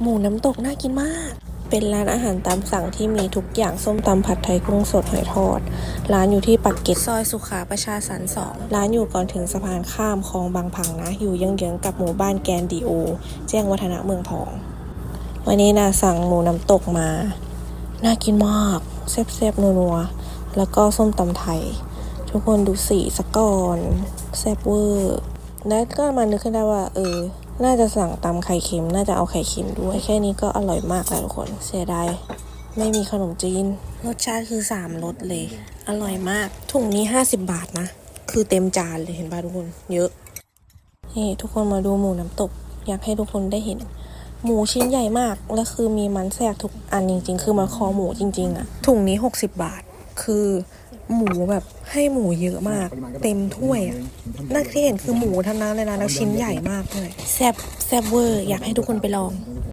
หมูน้ำตกน่ากินมาก เป็นร้านอาหารตามสั่งที่มีทุกอย่างส้มตำผัดไทยกุ้งสดหอยทอด ร้านอยู่ที่ปักเกร็ดซอยสุขาประชาสรรค์สองร้านอยู่ก่อนถึงสะพานข้ามคลองบางพังนะ อยู่เยื้องกับหมู่บ้านแกนดีโอ แจ้งวัฒนะเมืองทอง วันนี้นาสั่งหมูน้ำตกมา น่ากินมากแซ่บๆนัวๆแล้วก็ส้มตำไทย ทุกคนดูสีสะก่อนแซ่บเวอร์แล้วก็มานึกขึ้นได้ว่า เออ น่าจะสั่งตำไข่เค็ม น่าจะเอาไข่เค็มด้วย แค่นี้ก็อร่อยมากแล้วทุกคน เสียดาย ไม่มีขนมจีน รสชาติคือสามรสเลย อร่อยมาก ถุงนี้ 50 บาทนะ คือเต็มจานเลยเห็นป่ะทุกคน เยอะ นี่ทุกคนมาดูหมูน้ำตก อยากให้ทุกคนได้เห็น หมูชิ้นใหญ่มาก และคือมีมันแทรกทุกอันจริง ๆ คือมันคอหมูจริง ๆอะถุงนี้ 60 บาท คือหมูแบบ ให้หมูเยอะมาก เต็มถ้วยอะน่าที่เห็นคือหมูทั้งนั้นเลยนะแล้วชิ้นใหญ่มากเลยแซบแซบเวอร์อยากให้ทุกคนไปลองเ